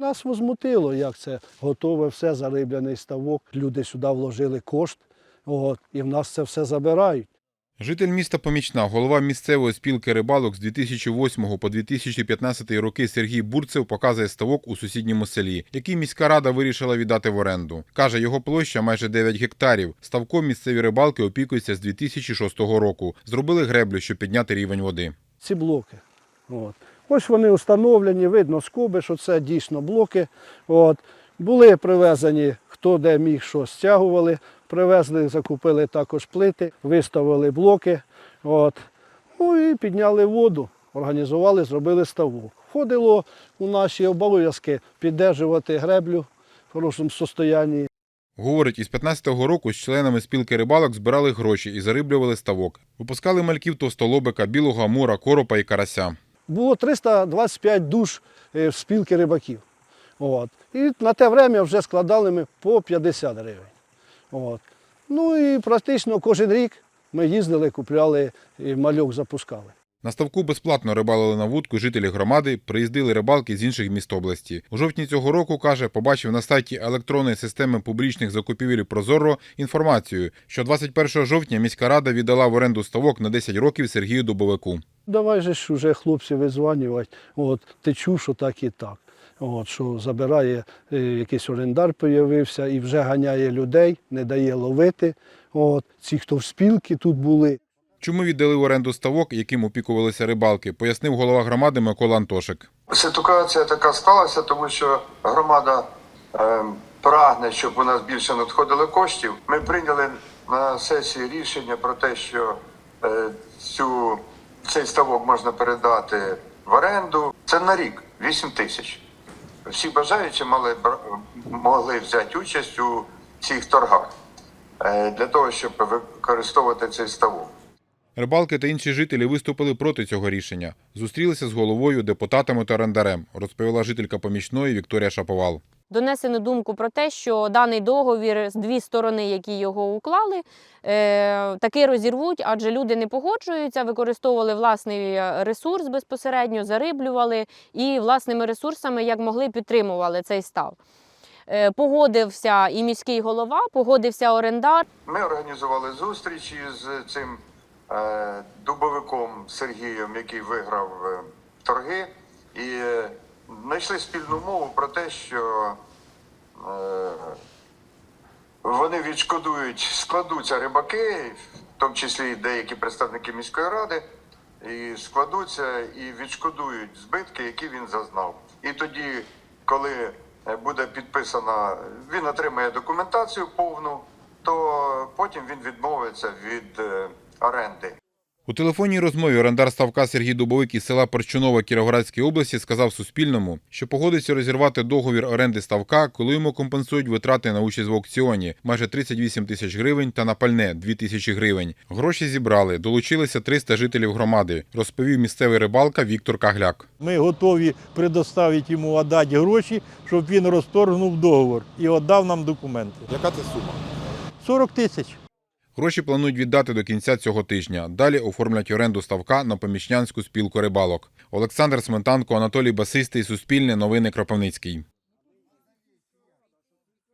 Нас возмутило, як це готове все, зарибляний ставок. Люди сюди вложили кошт, от, і в нас це все забирають. Житель міста Помічна, голова місцевої спілки рибалок з 2008 по 2015 роки Сергій Бурцев показує ставок у сусідньому селі, який міська рада вирішила віддати в оренду. Каже, його площа майже 9 гектарів. Ставком місцеві рибалки опікуються з 2006 року. Зробили греблю, щоб підняти рівень води. ці блоки. От. Ось вони встановлені, видно скоби, що це дійсно блоки. От. Були привезені, хто де міг, що стягували, привезли, закупили також плити, виставили блоки. От. Ну і підняли воду, організували, зробили ставок. Входило у наші обов'язки піддержувати греблю в хорошому стані. Говорить, із 15-го року з членами спілки рибалок збирали гроші і зариблювали ставок. Випускали мальків товстолобика, білого амура, коропа і карася. Було 325 душ е, в спілки рибаків. От. І на те время вже складали ми по 50 гривень. От. Ну і практично кожен рік ми їздили, купляли і мальок запускали. На ставку безплатно рибалили на вудку жителі громади, приїздили рибалки з інших міст області. У жовтні цього року, каже, побачив на сайті електронної системи публічних закупівель Прозоро інформацію, що 21 жовтня міська рада віддала в оренду ставок на 10 років Сергію Дубовику. Давай же ж уже хлопці визванювати, от, ти чув, що так і так. От, що забирає, е, якийсь орендар появився і вже ганяє людей, не дає ловити. От, ці, хто в спілки тут були, Чому віддали в оренду ставок, яким опікувалися рибалки, пояснив голова громади Микола Антошик. Ситуація така сталася, тому що громада е, прагне, щоб у нас більше надходило коштів. Ми прийняли на сесії рішення про те, що е, цю, цей ставок можна передати в оренду. Це на рік 8 тисяч. Всі бажаючі мали, могли взяти участь у цих торгах е, для того, щоб використовувати цей ставок. Рибалки та інші жителі виступили проти цього рішення. Зустрілися з головою, депутатами та орендарем, розповіла жителька помічної Вікторія Шаповал. Донесено думку про те, що даний договір з дві сторони, які його уклали, е, таки розірвуть, адже люди не погоджуються, використовували власний ресурс безпосередньо, зариблювали і власними ресурсами, як могли, підтримували цей став. Е, Погодився і міський голова, погодився орендар. Ми організували зустрічі з цим е, дубовиком Сергієм, який виграв е, торги, і е, знайшли спільну мову про те, що е, вони відшкодують, складуться рибаки, в тому числі деякі представники міської ради, і складуться і відшкодують збитки, які він зазнав. І тоді, коли е, буде підписана, він отримає документацію повну, то потім він відмовиться від е, оренди. У телефонній розмові орендар ставка Сергій Дубовик із села Порчунова Кіровоградської області сказав Суспільному, що погодиться розірвати договір оренди ставка, коли йому компенсують витрати на участь в аукціоні майже 38 тисяч гривень та на пальне 2 тисячі гривень. Гроші зібрали, долучилися 300 жителів громади, розповів місцевий рибалка Віктор Кагляк. Ми готові предоставити йому віддати гроші, щоб він розторгнув договор і віддав нам документи. Яка це сума? 40 тисяч. Гроші планують віддати до кінця цього тижня. Далі оформлять оренду ставка на поміщанську спілку рибалок. Олександр Сметанко, Анатолій Басистий, Суспільне, Новини Кропивницький.